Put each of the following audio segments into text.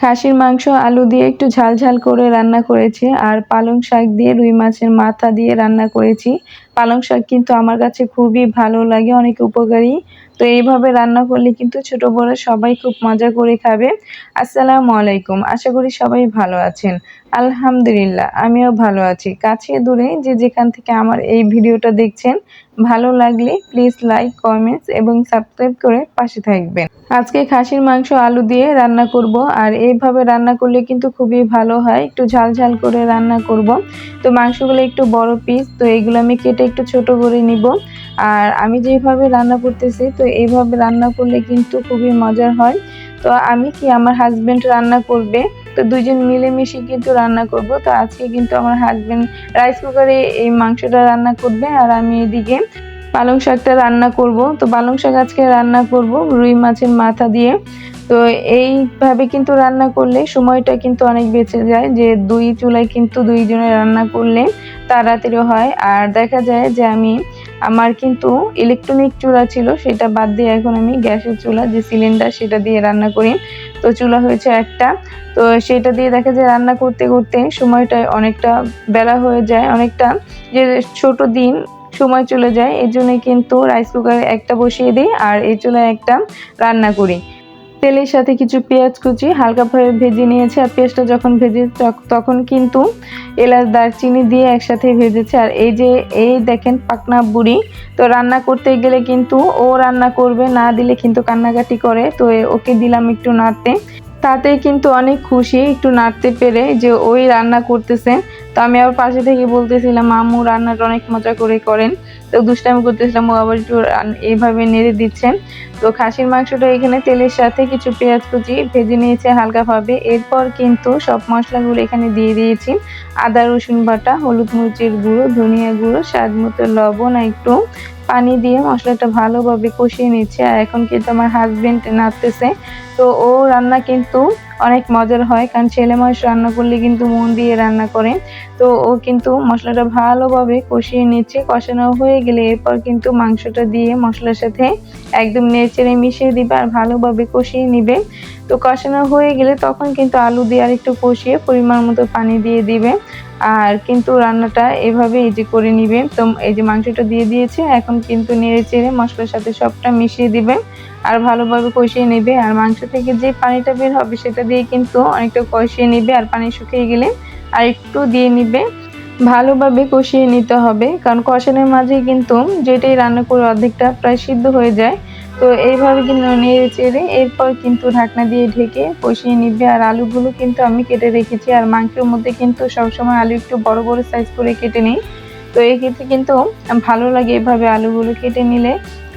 খাসির মাংস, আলু দিয়ে একটু ঝাল ঝাল করে রান্না করেছি, আর পালং শাক দিয়ে রুই মাছের মাথা দিয়ে রান্না করেছি। পালং শাক কিন্তু আমার কাছে খুবই ভালো লাগে, অনেক উপকারী। তো এইভাবে রান্না করলে কিন্তু ছোট বড় সবাই খুব মজা করে খাবে। আসসালামু আলাইকুম, আশা করি সবাই ভালো আছেন। আলহামদুলিল্লাহ, আমিও ভালো আছি। কাছে দূরে যে যেখান থেকে আমার এই ভিডিওটা দেখছেন, ভালো লাগলে প্লিজ লাইক, কমেন্টস এবং সাবস্ক্রাইব করে পাশে থাকবেন। আজকে খাসির মাংস, আলু দিয়ে রান্না করব। আর এইভাবে রান্না করলে কিন্তু খুবই ভালো হয়। একটু ঝাল ঝাল করে রান্না করব। তো মাংসগুলো একটু বড় পিস তো এইগুলো আমি কেটে একটু ছোট করে নিব। আর আমি যেভাবে রান্না করতেছি, তো এইভাবে রান্না করলে কিন্তু খুবই মজার হয়। তো আমি কি আমার হাজব্যান্ড রান্না করবে? তো দুইজন মিলেমিশে কিন্তু রান্না করব। তো আজকে কিন্তু আমার হাজব্যান্ড রাইস কুকারে এই মাংসটা রান্না করবে আর আমি এদিকে পালং শাকটা রান্না করব। তো পালং শাক আজকে রান্না করব রুই মাছের মাথা দিয়ে। তো এইভাবে কিন্তু রান্না করলে সময়টা কিন্তু অনেক বেঁচে যায়। যে দুই চুলায় কিন্তু দুইজনে রান্না করলে তাড়াতাড়ি হয়। আর দেখা যায় যে আমি, আমার কিন্তু ইলেকট্রনিক চুলা ছিল, সেটা বাদ দিয়ে এখন আমি গ্যাসের চুলা, যে সিলিন্ডার সেটা দিয়ে রান্না করি। তো চুলা হয়েছে একটা। তো সেটা দিয়ে দেখা যায় রান্না করতে করতে সময়টা অনেকটা বেলা হয়ে যায়। অনেকটা যে ছোট দিন সময় চলে যায় এই জন্য কিন্তু রাইস কুকারে একটা বসিয়ে দিই আর এই চুলায় একটা রান্না করি। তেলের সাথে কিছু পেঁয়াজ কুচি হালকাভাবে ভেজে নিয়েছে, আর পেঁয়াজটা যখন ভেজে তখন কিন্তু এলাচ, দারচিনি দিয়ে একসাথে ভেজেছে। আর এই যে, এই দেখেন পাকনা বুড়ি, তো রান্না করতে গেলে কিন্তু ও রান্না করবে, না দিলে কিন্তু কান্নাকাটি করে। তো ওকে দিলাম একটু নাড়তে। তাতেই কিন্তু অনেক খুশি, একটু নাড়তে পেরে যে ওই রান্না করতেছে। তো আমি আবার পাশে থেকে বলতেছিলাম আম্মু রান্নাটা অনেক মজা করে করেন। তো দুষ্টামি করতেছিলাম, ও আবার একটু এইভাবে নেড়ে দিচ্ছেন। তো খাসির মাংসটা এখানে তেলের সাথে কিছু পেঁয়াজ কুচি ভেজে নিয়েছে হালকাভাবে। এরপর কিন্তু সব মশলাগুলো এখানে দিয়ে দিয়েছি। আদা রসুন বাটা, হলুদ মরিচের গুঁড়ো, ধনিয়া গুঁড়ো, স্বাদ মতো লবণ একটু পানি দিয়ে মশলাটা ভালোভাবে কষিয়ে নিচ্ছে। আর এখন কিন্তু আমার হাজবেন্ড নাড়তেছে। তো ও রান্না কিন্তু অনেক মজার হয়, কারণ ছেলে মানুষ রান্না করলে কিন্তু মন দিয়ে রান্না করে। তো ও কিন্তু মশলাটা ভালোভাবে কষিয়ে নিচ্ছে। কষানো হয়ে গেলে এরপর কিন্তু মাংসটা দিয়ে মশলার সাথে একদম নেড়েচেড়ে মিশিয়ে দিবে আর ভালোভাবে কষিয়ে নিবে। তো কষানো হয়ে গেলে তখন কিন্তু আলু দিয়ে আর একটু কষিয়ে পরিমাণ মতো পানি দিয়ে দিবে। আর কিন্তু রান্নাটা এভাবে যে করে নিবে তো এই যে মাংসটা দিয়ে দিয়েছে, এখন কিন্তু নেড়ে চেড়ে মশলার সাথে সবটা মিশিয়ে দিবে আর ভালোভাবে কষিয়ে নেবে। আর মাংস থেকে যে পানিটা বের হবে সেটা দিয়ে কিন্তু অনেকটা কষিয়ে নেবে আর পানি শুকিয়ে গেলে আর একটু দিয়ে নিবে। ভালোভাবে কষিয়ে নিতে হবে, কারণ কষানোর মাঝে কিন্তু যেটাই রান্না করে অর্ধেকটা প্রায় সিদ্ধ হয়ে যায়। তো এইভাবে কিন্তু নেড়ে চেড়ে এরপর কিন্তু ঢাকনা দিয়ে ঢেকে কষিয়ে নিবে। আর আলুগুলো কিন্তু আমি কেটে রেখেছি। আর মাংসের মধ্যে কিন্তু সবসময় আলু একটু বড় বড় সাইজ করে কেটে নিই। তো এই ক্ষেত্রে কিন্তু ভালো লাগে এভাবে আলুগুলো কেটে নিলে।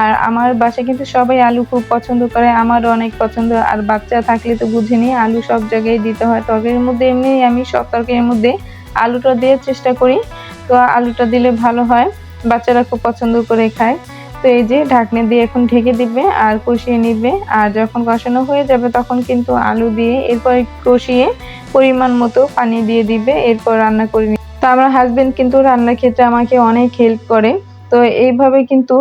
আর আমার বাসায় কিন্তু সবাই আলু খুব পছন্দ করে, আমারও অনেক পছন্দ। আর বাচ্চা থাকলে তো বুঝে নিই আলু সব জায়গায় দিতে হয়। তরকারির মধ্যে এমনি আমি সব তরকারির মধ্যে আলুটা দেওয়ার চেষ্টা করি। তো আলুটা দিলে ভালো হয়, বাচ্চারা খুব পছন্দ করে খায়। তো এই যে ঢাকনি দিয়ে এখন ঢেকে দিবে আর কষিয়ে নিবে। আর যখন কষানো হয়ে যাবে তখন কিন্তু আলু দিয়ে এরপর কষিয়ে পরিমাণ মতো পানি দিয়ে দিবে, এরপর রান্না করে নিবে। তো আমার হাজবেন্ড কিন্তু রান্নার ক্ষেত্রে আমাকে অনেক হেল্প করে। তো এইভাবে কিন্তু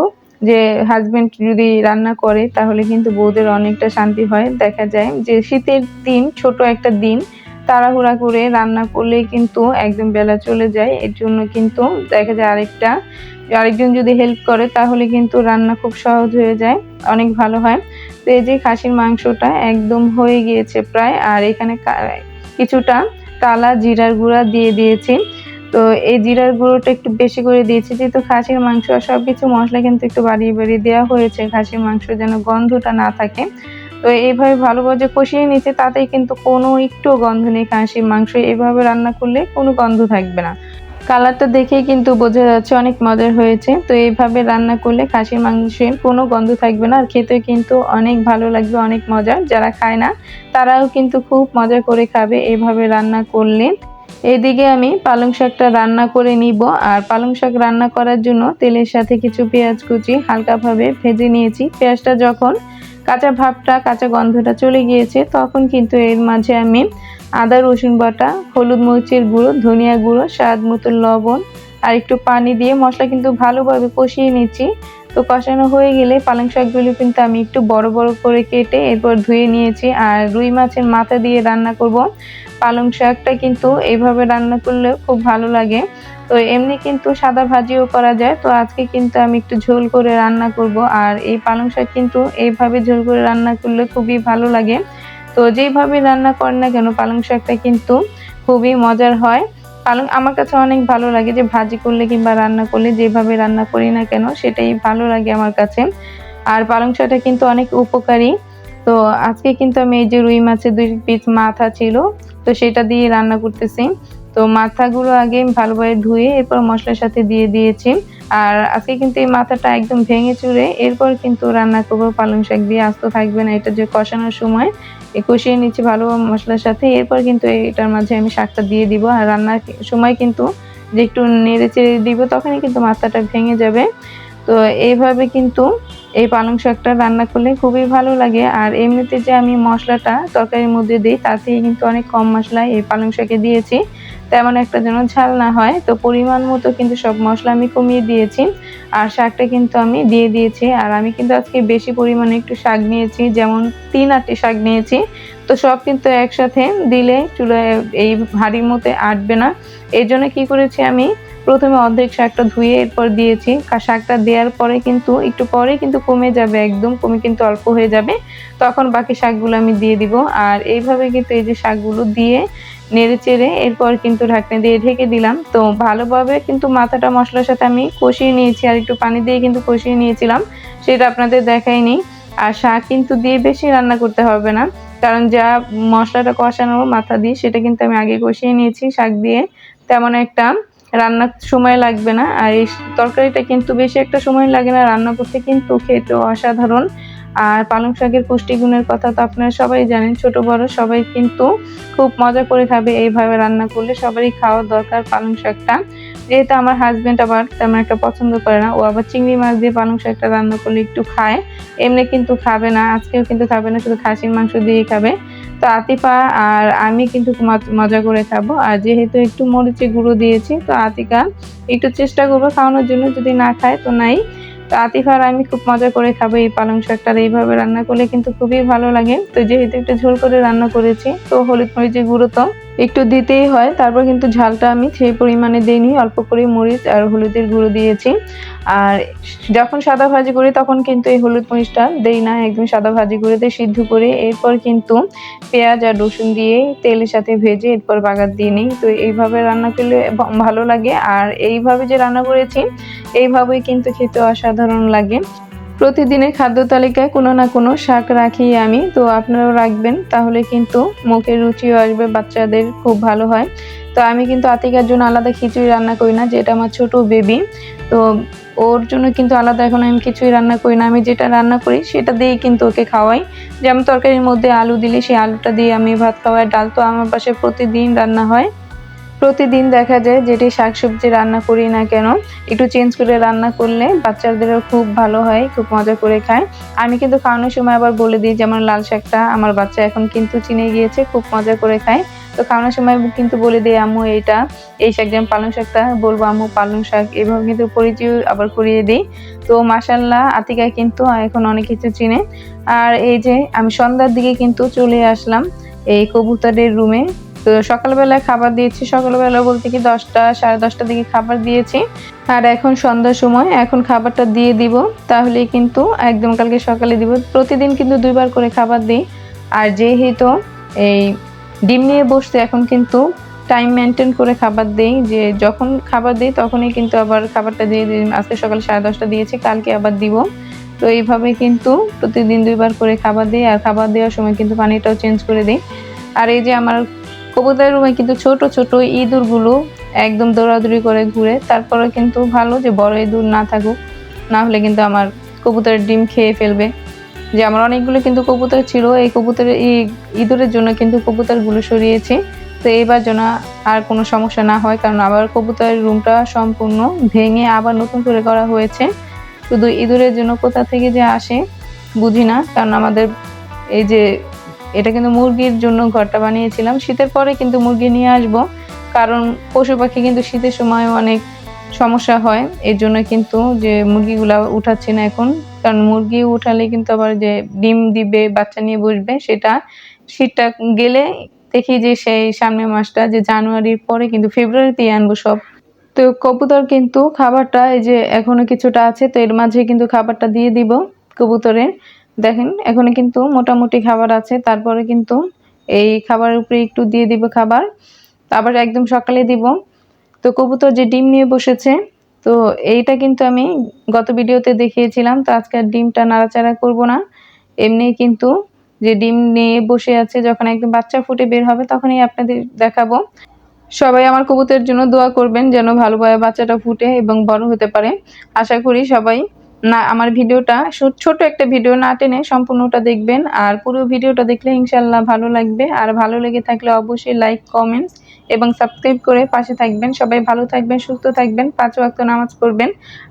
যে হাজবেন্ড যদি রান্না করে তাহলে কিন্তু বউদের অনেকটা শান্তি হয়। দেখা যায় যে শীতের দিন, ছোট একটা দিন তাড়াহুড়া করে রান্না করলে কিন্তু একদম বেলা চলে যায়। এর জন্য কিন্তু দেখা যায় আরেকটা আরেকজন যদি হেল্প করে তাহলে কিন্তু রান্না খুব সহজ হয়ে যায়, অনেক ভালো হয়। তো এই যে খাসির মাংসটা একদম হয়ে গিয়েছে প্রায়, আর এখানে কিছুটা কালা জিরার গুঁড়া দিয়ে দিয়েছি। তো এই জিরার গুঁড়োটা একটু বেশি করে দিয়েছি, যেহেতু খাসির মাংস আর সব কিছু মশলা কিন্তু একটু বাড়িয়ে বাড়িয়ে দেওয়া হয়েছে, খাসির মাংস যেন গন্ধটা না থাকে। তো এইভাবে ভালোভাবে কষিয়ে নিচ্ছে, তাতেই কিন্তু কোনো একটু গন্ধ নেই খাসির মাংস এইভাবে রান্না করলে কোনো গন্ধ থাকবে না। কালারটা দেখেই কিন্তু বোঝা যাচ্ছে অনেক মজার হয়েছে। তো এইভাবে রান্না করলে খাসির মাংসের কোনো গন্ধ থাকবে না, আর খেতে কিন্তু অনেক ভালো লাগবে, অনেক মজা যারা খায় না, তারাও কিন্তু খুব মজা করে খাবে এইভাবে রান্না করলে। এদিকে আমি পালং শাকটা রান্না করে নিব, আর পালং শাক রান্না করার জন্য তেলের সাথে কিছু পেঁয়াজ কুচি হালকাভাবে ভেজে নিয়েছি। পেঁয়াজটা যখন কাঁচা ভাবটা, কাঁচা গন্ধটা চলে গিয়েছে। তখন কিন্তু এর মাঝে আমি আদা, রসুন বাটা, হলুদ মরিচের গুঁড়ো, ধনিয়া গুঁড়ো, স্বাদ মতো লবণ আর একটু পানি দিয়ে মশলা কিন্তু ভালোভাবে কষিয়ে নিচ্ছি। তো কষানো হয়ে গেলে পালং শাকগুলো কিন্তু আমি একটু বড় বড় করে কেটে এরপর ধুয়ে নিয়েছি আর রুই মাছের মাথা দিয়ে রান্না করব। পালং শাকটা কিন্তু এইভাবে রান্না করলে খুব ভালো লাগে। তো এমনি কিন্তু সাদা ভাজিও করা যায়। তো আজকে কিন্তু আমি একটু ঝোল করে রান্না করব আর এই পালং শাক কিন্তু এইভাবে ঝোল করে রান্না করলে খুবই ভালো লাগে। তো যেইভাবে রান্না করেন না কেন, পালং শাকটা কিন্তু খুবই মজার হয়। পালং আমার কাছে অনেক ভালো লাগে যে ভাজি করলে কিংবা রান্না করলে যেভাবে রান্না করি না কেন, সেটাই ভালো লাগে আমার কাছে। আর পালং শাকটা কিন্তু অনেক উপকারী। তো আজকে কিন্তু আমি এই যে রুই মাছের দুই পিস মাথা ছিল, তো সেটা দিয়ে রান্না করতেছি। তো মাথাগুলো আগে ভালোভাবে ধুয়ে এরপর মশলার সাথে দিয়ে দিয়েছি। আর আজকে কিন্তু এই মাথাটা একদম ভেঙে চুড়ে এরপর কিন্তু রান্না করব পালং শাক দিয়ে। আস্ত থাকবে না, এটা যে কষানোর সময়। কষিয়ে নিচ্ছি ভালো মশলার সাথে, এরপর কিন্তু এটার মাঝে আমি শাকটা দিয়ে দিব। আর রান্নার সময় কিন্তু যে একটু নেড়ে চেড়ে দিব, তখনই কিন্তু মাথাটা ভেঙে যাবে। তো এইভাবে কিন্তু এই পালং শাকটা রান্না করলে খুবই ভালো লাগে। আর এমনিতে যে আমি মশলাটা তরকারির মধ্যে দিই, তাতেই কিন্তু অনেক কম মশলা এই পালং শাকে দিয়েছি। তেমন একটা যেন ঝাল না হয়। তো পরিমাণ মতো কিন্তু সব মশলা আমি কমিয়ে দিয়েছি। আর শাকটা কিন্তু আমি দিয়ে দিয়েছি। আর আমি কিন্তু আজকে বেশি পরিমাণে একটু শাক নিয়েছি, যেমন তিন আটটি শাক নিয়েছি। তো সব কিন্তু একসাথে দিলে চুলায় এই হাঁড়ির মধ্যে আটবে না। এই জন্য কী করেছি আমি? প্রথমে অর্ধেক শাকটা ধুয়ে এরপর দিয়েছি। শাকটা দেওয়ার পরে কিন্তু, একটু পরে কিন্তু কমে যাবে, একদম কমে কিন্তু অল্প হয়ে যাবে। তখন বাকি শাকগুলো আমি দিয়ে দিব। আর এইভাবে কিন্তু এই যে শাকগুলো দিয়ে নেড়ে চেড়ে এরপর কিন্তু ঢাকনা দিয়ে ঢেকে দিলাম। তো ভালোভাবে কিন্তু মাথাটা মশলার সাথে আমি কষিয়ে নিয়েছি আর একটু পানি দিয়ে কিন্তু কষিয়ে নিয়েছিলাম। সেটা আপনাদের দেখাইনি। আর শাক কিন্তু দিয়ে বেশি রান্না করতে হবে না। কারণ যা মশলাটা কষানো মাথা দিয়ে সেটা কিন্তু আমি আগে কষিয়ে নিয়েছি শাক দিয়ে। তেমন একটা রান্নার সময় লাগবে না। আর এই তরকারিটা কিন্তু বেশি একটা সময় লাগে না। রান্না করতে কিন্তু খেতে অসাধারণ। আর পালং শাকের পুষ্টিগুণের কথা তো আপনারা সবাই জানেন, ছোট বড় সবাই কিন্তু খুব মজা করে খাবে। এইভাবে রান্না করলে সবারই খাওয়ার দরকার পালং শাকটা। যেহেতু আমার হাজব্যান্ড আবার তেমন একটা পছন্দ করে না, ও আবার চিংড়ি মাছ দিয়ে পালং শাকটা রান্না করলে একটু খায়। এমনি কিন্তু খাবে না, আজকেও কিন্তু খাবে না, শুধু খাসির মাংস দিয়েই খাবে। তো আতিফা আর আমি কিন্তু মজা করে খাব। আর যেহেতু একটু মরিচে গুঁড়ো দিয়েছি, তো আতিকা একটু চেষ্টা করব খাওয়ানোর জন্য, যদি না খায় তো নাই। তো আতিফার আমি খুব মজা করে খাব এই পালং শাকটা এইভাবে রান্না করলে কিন্তু খুবই ভালো লাগে। তো যেহেতু একটু ঝোল করে রান্না করেছি, তো হলুদ মরিচের গুঁড়ো তো। একটু দিতেই হয়। তারপর কিন্তু ঝালটা আমি সেই পরিমাণে দিইনি অল্প করে মরিচ আর হলুদের গুঁড়ো দিয়েছি। আর যখন সাদা ভাজি করি তখন কিন্তু এই হলুদ মরিচটা দেই না। একদম সাদা ভাজি করে দিয়ে সিদ্ধ করে। এরপর কিন্তু পেঁয়াজ আর রসুন দিয়ে তেলের সাথে ভেজে এরপর বাগার দিয়ে নিই। তো এইভাবে রান্না করলে ভালো লাগে। আর এইভাবে যে রান্না করেছি, এইভাবেই কিন্তু খেতে অসাধারণ লাগে। প্রতিদিনের খাদ্য তালিকায় কোনো না কোনো শাক রাখি আমি, তো আপনারাও রাখবেন, তাহলে কিন্তু মুখের রুচিও আসবে, বাচ্চাদের খুব ভালো হয়। তো আমি কিন্তু আতিকার জন্য আলাদা খিচুড়ি রান্না করি না, যেটা আমার ছোট বেবি। তো ওর জন্য কিন্তু আলাদা এখন আমি কিছুই রান্না করি না, আমি যেটা রান্না করি সেটা দিয়েই কিন্তু ওকে খাওয়াই। যেমন তরকারির মধ্যে আলু দিলে সেই আলুটা দিয়ে আমি ভাত খাওয়াই, ডাল তো আমার পাশে প্রতিদিন রান্না হয়। প্রতিদিন দেখা যায় যেটি শাকসবজি রান্না করি না কেন, একটু চেঞ্জ করে রান্না করলে বাচ্চাদেরও খুব ভালো হয়, খুব মজা করে খায়। আমি কিন্তু খাওয়ানোর সময় আবার বলে দিই, যেমন লাল শাকটা আমার বাচ্চা এখন কিন্তু চিনে গিয়েছে, খুব মজা করে খায়। তো খাওয়ানোর সময় কিন্তু বলে দিই, আম্মু, এইটা, এই শাক যেমন পালং শাকটা বলব, আম্মু, পালং শাক। এভাবে কিন্তু পরিচয় আবার করিয়ে দিই। তো মাসাল্লাহ আতিকায় কিন্তু এখন অনেক কিছু চিনে। আর এই যে আমি সন্ধ্যার দিকে কিন্তু চলে আসলাম এই কবুতরের রুমে তো সকালবেলায় খাবার দিয়েছি। সকালবেলা বলতে কি দশটা, সাড়ে দশটার দিকে খাবার দিয়েছি। আর এখন সন্ধ্যার সময়, এখন খাবারটা দিয়ে দিব। তাহলে কিন্তু একদম কালকে সকালে দিব। প্রতিদিন কিন্তু দুইবার করে খাবার দিই। আর যেহেতু এই ডিম নিয়ে বসতে এখন কিন্তু টাইম মেনটেন করে খাবার দিই। যে যখন খাবার দিই, তখনই কিন্তু আবার খাবারটা দিয়ে দিই। আজকে সকালে সাড়ে দশটা দিয়েছি, কালকে আবার দিব। তো এইভাবে কিন্তু প্রতিদিন দুইবার করে খাবার দিই। আর খাবার দেওয়ার সময় কিন্তু পানিটাও চেঞ্জ করে দিই। আর এই যে আমার কবুতরের রুমে কিন্তু ছোট ছোট ইঁদুরগুলো একদম দৌড়াদৌড়ি করে ঘুরে তারপরে কিন্তু ভালো যে বড় ইঁদুর না থাকুক, না হলে কিন্তু আমার কবুতরের ডিম খেয়ে ফেলবে। যে আমার অনেকগুলো কিন্তু কবুতর ছিল, এই কবুতরের এই ইঁদুরের জন্য কিন্তু কবুতরগুলো সরিয়েছি। তো এইবার যেন আর কোনো সমস্যা না হয়, কারণ আবার কবুতরের রুমটা সম্পূর্ণ ভেঙে আবার নতুন করে করা হয়েছে। শুধু ইঁদুরের জন্য কোথা থেকে যে আসে, বুঝি না, কারণ আমাদের এই যে এটা কিন্তু মুরগির জন্য ঘরটা বানিয়েছিলাম। শীতের পরে কিন্তু মুরগি নিয়ে আসব, কারণ পশু পাখি কিন্তু শীতের সময় অনেক সমস্যা হয়। এর জন্য কিন্তু যে মুরগিগুলা উঠাচ্ছি না এখন, কারণ মুরগি উঠালে কিন্তু আবার যে ডিম দিবে, বাচ্চা নিয়ে বসবে, সেটা শীতটা গেলে দেখি যে সেই সামনের মাসটা, যে জানুয়ারির পরে কিন্তু ফেব্রুয়ারিতেই আনব সব। তো কবুতর কিন্তু খাবারটা, এই যে এখনও কিছুটা আছে, তো এর মাঝে কিন্তু খাবারটা দিয়ে দিব কবুতরের। দেখেন, এখনও কিন্তু মোটামুটি খাবার আছে। তারপরে কিন্তু এই খাবারের উপরে একটু দিয়ে দিব খাবার। আবার একদম সকালে দিব। তো কবুতর যে ডিম নিয়ে বসেছে, তো এইটা কিন্তু আমি গত ভিডিওতে দেখিয়েছিলাম। তো আজকে আর ডিমটা নাড়াচাড়া করব না। এমনি কিন্তু যে ডিম নিয়ে বসে আছে, যখন একদম বাচ্চা ফুটে বের হবে, তখনই আপনাদের দেখাবো। সবাই আমার কবুতরের জন্য দোয়া করবেন, যেন ভালোভাবে বাচ্চাটা ফুটে এবং বড় হতে পারে। আশা করি সবাই না, আমার ভিডিওটা ছোট একটা ভিডিও না টেনে সম্পূর্ণটা দেখবেন। আর পুরো ভিডিওটা দেখলে ইনশাল্লাহ ভালো লাগবে। আর ভালো লেগে থাকলে অবশ্যই লাইক কমেন্টস এবং সাবস্ক্রাইব করে পাশে থাকবেন। সবাই ভালো থাকবেন, সুস্থ থাকবেন, পাঁচ ওয়াক্ত নামাজ পড়বেন।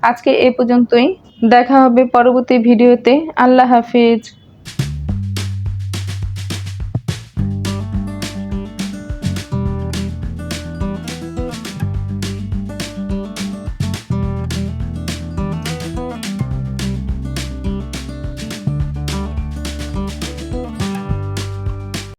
আজকে এ পর্যন্তই। দেখা হবে পরবর্তী ভিডিওতে। আল্লাহ হাফিজ।